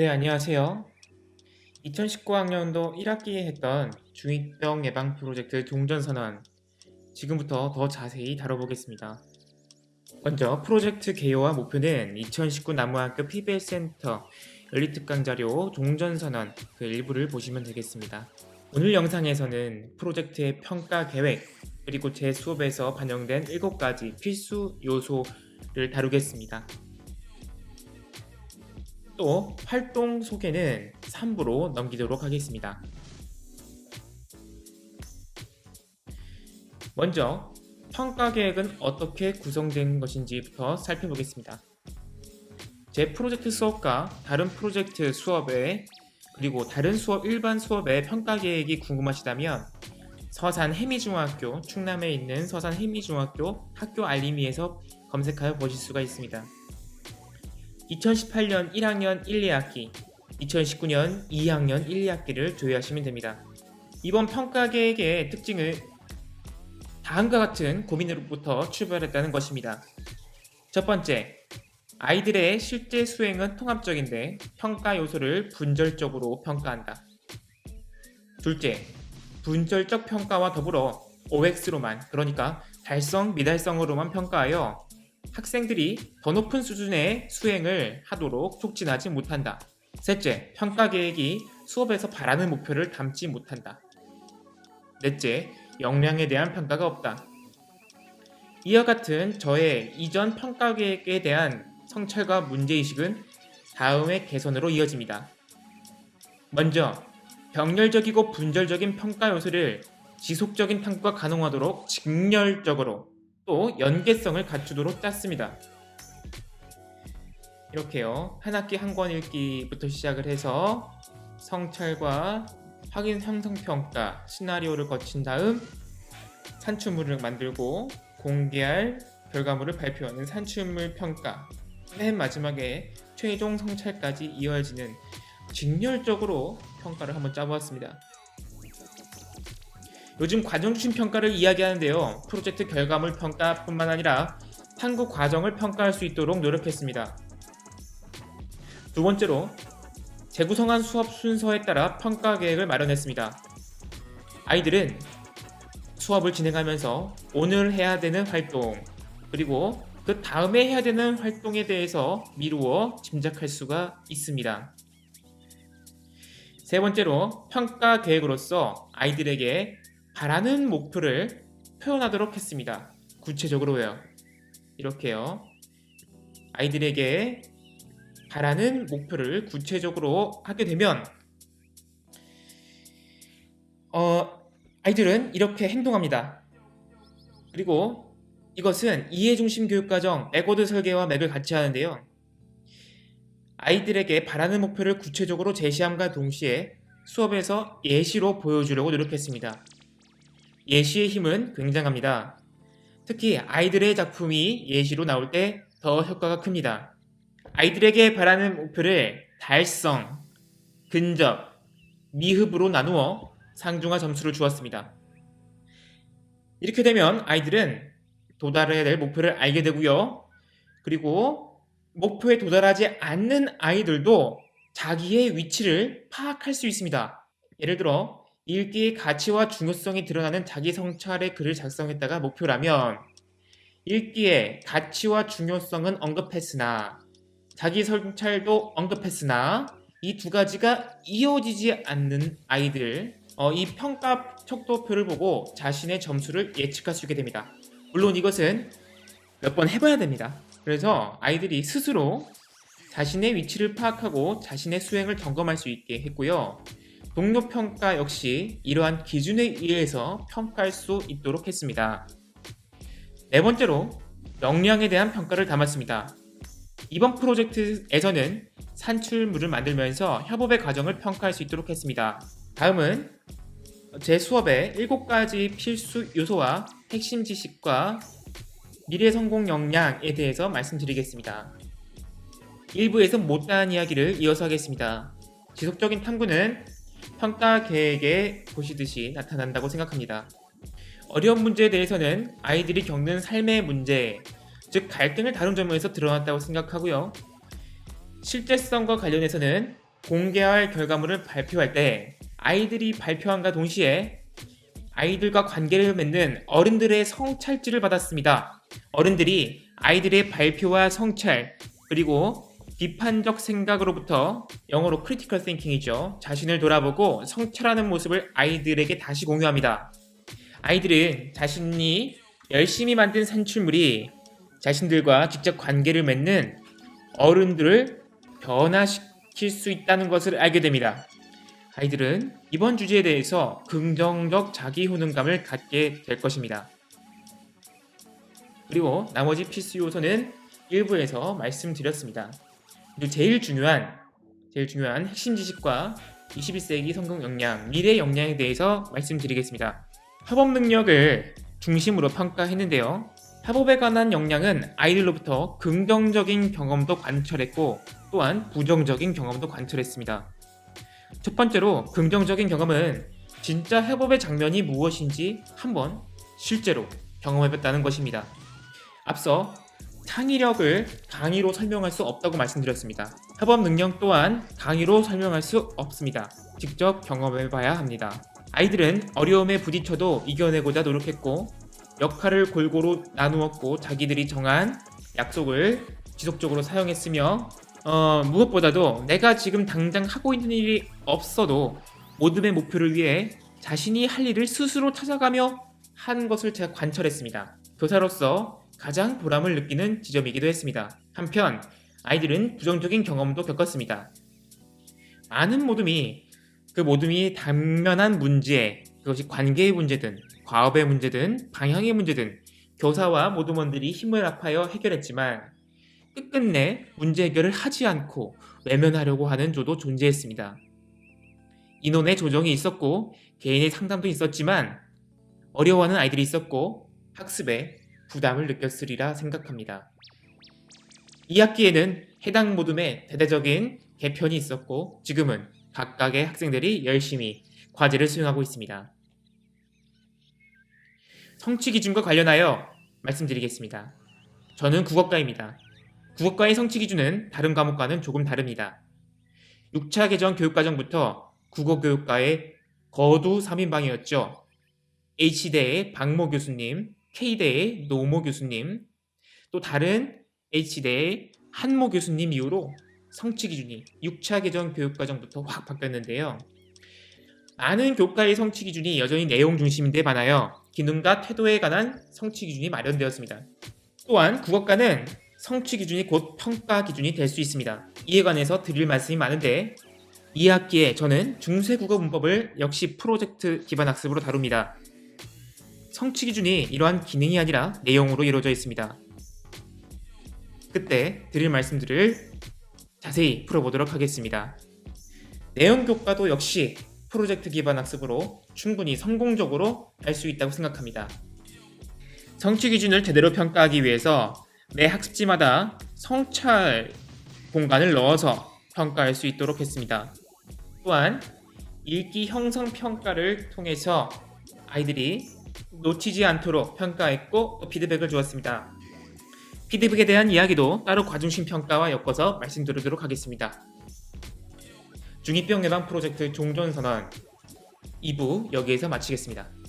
네, 안녕하세요. 2019학년도 1학기에 했던 중2병 예방 프로젝트 종전선언 지금부터 더 자세히 다뤄보겠습니다. 먼저 프로젝트 개요와 목표는 2019 남부학교 PBS센터 연립특강 자료 종전선언 그 일부를 보시면 되겠습니다. 오늘 영상에서는 프로젝트의 평가 계획 그리고 제 수업에서 반영된 7가지 필수 요소를 다루겠습니다. 또 활동 소개는 3부로 넘기도록 하겠습니다. 먼저 평가 계획은 어떻게 구성된 것인지부터 살펴보겠습니다. 제 프로젝트 수업과 다른 프로젝트 수업에 그리고 다른 수업 일반 수업의 평가 계획이 궁금하시다면 서산 해미중학교 충남에 있는 서산 해미중학교 학교 알림이에서 검색하여 보실 수가 있습니다. 2018년 1학년 1, 2학기, 2019년 2학년 1, 2학기를 조회하시면 됩니다. 이번 평가 계획의 특징을 다음과 같은 고민으로부터 출발했다는 것입니다. 첫 번째, 아이들의 실제 수행은 통합적인데 평가 요소를 분절적으로 평가한다. 둘째, 분절적 평가와 더불어 OX로만, 그러니까 달성, 미달성으로만 평가하여 학생들이 더 높은 수준의 수행을 하도록 촉진하지 못한다. 셋째, 평가 계획이 수업에서 바라는 목표를 담지 못한다. 넷째, 역량에 대한 평가가 없다. 이와 같은 저의 이전 평가 계획에 대한 성찰과 문제의식은 다음의 개선으로 이어집니다. 먼저, 병렬적이고 분절적인 평가 요소를 지속적인 탐구가 가능하도록 직렬적으로 또 연계성을 갖추도록 짰습니다. 이렇게요. 한 학기 한 권 읽기부터 시작을 해서 성찰과 확인 형성 평가 시나리오를 거친 다음 산출물을 만들고 공개할 결과물을 발표하는 산출물 평가 맨 마지막에 최종 성찰까지 이어지는 직렬적으로 평가를 한번 짜보았습니다. 요즘 과정 중심 평가를 이야기하는데요. 프로젝트 결과물 평가뿐만 아니라 탐구 과정을 평가할 수 있도록 노력했습니다. 두 번째로 재구성한 수업 순서에 따라 평가 계획을 마련했습니다. 아이들은 수업을 진행하면서 오늘 해야 되는 활동 그리고 그 다음에 해야 되는 활동에 대해서 미루어 짐작할 수가 있습니다. 세 번째로 평가 계획으로서 아이들에게 바라는 목표를 표현하도록 했습니다. 구체적으로요. 이렇게요. 아이들에게 바라는 목표를 구체적으로 하게 되면 어, 아이들은 이렇게 행동합니다. 그리고 이것은 이해중심 교육과정 메고드 설계와 맥을 같이 하는데요. 아이들에게 바라는 목표를 구체적으로 제시함과 동시에 수업에서 예시로 보여주려고 노력했습니다. 예시의 힘은 굉장합니다. 특히 아이들의 작품이 예시로 나올 때 더 효과가 큽니다. 아이들에게 바라는 목표를 달성, 근접, 미흡으로 나누어 상중하 점수를 주었습니다. 이렇게 되면 아이들은 도달해야 될 목표를 알게 되고요. 그리고 목표에 도달하지 않는 아이들도 자기의 위치를 파악할 수 있습니다. 예를 들어 읽기의 가치와 중요성이 드러나는 자기 성찰의 글을 작성했다가 목표라면 읽기의 가치와 중요성은 언급했으나 자기 성찰도 언급했으나 이 두 가지가 이어지지 않는 아이들 어, 이 평가 척도표를 보고 자신의 점수를 예측할 수 있게 됩니다. 물론 이것은 몇 번 해봐야 됩니다. 그래서 아이들이 스스로 자신의 위치를 파악하고 자신의 수행을 점검할 수 있게 했고요. 동료 평가 역시 이러한 기준에 의해서 평가할 수 있도록 했습니다. 네 번째로 역량에 대한 평가를 담았습니다. 이번 프로젝트에서는 산출물을 만들면서 협업의 과정을 평가할 수 있도록 했습니다. 다음은 제 수업의 7가지 필수 요소와 핵심 지식과 미래 성공 역량에 대해서 말씀드리겠습니다. 1부에서 못다한 이야기를 이어서 하겠습니다. 지속적인 탐구는 평가 계획에 보시듯이 나타난다고 생각합니다. 어려운 문제에 대해서는 아이들이 겪는 삶의 문제, 즉 갈등을 다룬 점에서 드러났다고 생각하고요. 실제성과 관련해서는 공개할 결과물을 발표할 때 아이들이 발표함과 동시에 아이들과 관계를 맺는 어른들의 성찰지를 받았습니다. 어른들이 아이들의 발표와 성찰 그리고 비판적 생각으로부터 영어로 critical thinking이죠. 자신을 돌아보고 성찰하는 모습을 아이들에게 다시 공유합니다. 아이들은 자신이 열심히 만든 산출물이 자신들과 직접 관계를 맺는 어른들을 변화시킬 수 있다는 것을 알게 됩니다. 아이들은 이번 주제에 대해서 긍정적 자기 효능감을 갖게 될 것입니다. 그리고 나머지 필수 요소는 일부에서 말씀드렸습니다. 제일 중요한 제일 중요한 핵심 지식과 21세기 성공 역량, 미래 역량에 대해서 말씀드리겠습니다. 협업 능력을 중심으로 평가했는데요. 협업에 관한 역량은 아이들로부터 긍정적인 경험도 관철했고 또한 부정적인 경험도 관철했습니다. 첫 번째로 긍정적인 경험은 진짜 협업의 장면이 무엇인지 한번 실제로 경험해봤다는 것입니다. 앞서 창의력을 강의로 설명할 수 없다고 말씀드렸습니다. 협업 능력 또한 강의로 설명할 수 없습니다. 직접 경험해봐야 합니다. 아이들은 어려움에 부딪혀도 이겨내고자 노력했고 역할을 골고루 나누었고 자기들이 정한 약속을 지속적으로 사용했으며 어, 무엇보다도 내가 지금 당장 하고 있는 일이 없어도 모둠의 목표를 위해 자신이 할 일을 스스로 찾아가며 한 것을 제가 관철했습니다. 교사로서 가장 보람을 느끼는 지점이기도 했습니다. 한편 아이들은 부정적인 경험도 겪었습니다. 많은 모둠이 그 모둠이 당면한 문제, 그것이 관계의 문제든 과업의 문제든 방향의 문제든 교사와 모둠원들이 힘을 합하여 해결했지만 끝끝내 문제 해결을 하지 않고 외면하려고 하는 조도 존재했습니다. 인원의 조정이 있었고 개인의 상담도 있었지만 어려워하는 아이들이 있었고 학습에 부담을 느꼈으리라 생각합니다. 이 학기에는 해당 모둠의 대대적인 개편이 있었고 지금은 각각의 학생들이 열심히 과제를 수행하고 있습니다. 성취 기준과 관련하여 말씀드리겠습니다. 저는 국어과입니다. 국어과의 성취 기준은 다른 과목과는 조금 다릅니다. 6차 개정 교육과정부터 국어교육과의 거두 3인방이었죠. H대의 박모 교수님, K대의 노모 교수님, 또 다른 H대의 한모 교수님 이후로 성취 기준이 6차 개정 교육과정부터 확 바뀌었는데요. 많은 교과의 성취 기준이 여전히 내용 중심인데 반하여 기능과 태도에 관한 성취 기준이 마련되었습니다. 또한 국어과는 성취 기준이 곧 평가 기준이 될 수 있습니다. 이에 관해서 드릴 말씀이 많은데 이 학기에 저는 중세 국어 문법을 역시 프로젝트 기반 학습으로 다룹니다. 성취 기준이 이러한 기능이 아니라 내용으로 이루어져 있습니다. 그때 드릴 말씀들을 자세히 풀어보도록 하겠습니다. 내용 교과도 역시 프로젝트 기반 학습으로 충분히 성공적으로 할 수 있다고 생각합니다. 성취 기준을 제대로 평가하기 위해서 매 학습지마다 성찰 공간을 넣어서 평가할 수 있도록 했습니다. 또한 읽기 형성 평가를 통해서 아이들이 놓치지 않도록 평가했고 또 피드백을 주었습니다. 피드백에 대한 이야기도 따로 과중심 평가와 엮어서 말씀드리도록 하겠습니다. 중2병 예방 프로젝트 종전선언 2부 여기에서 마치겠습니다.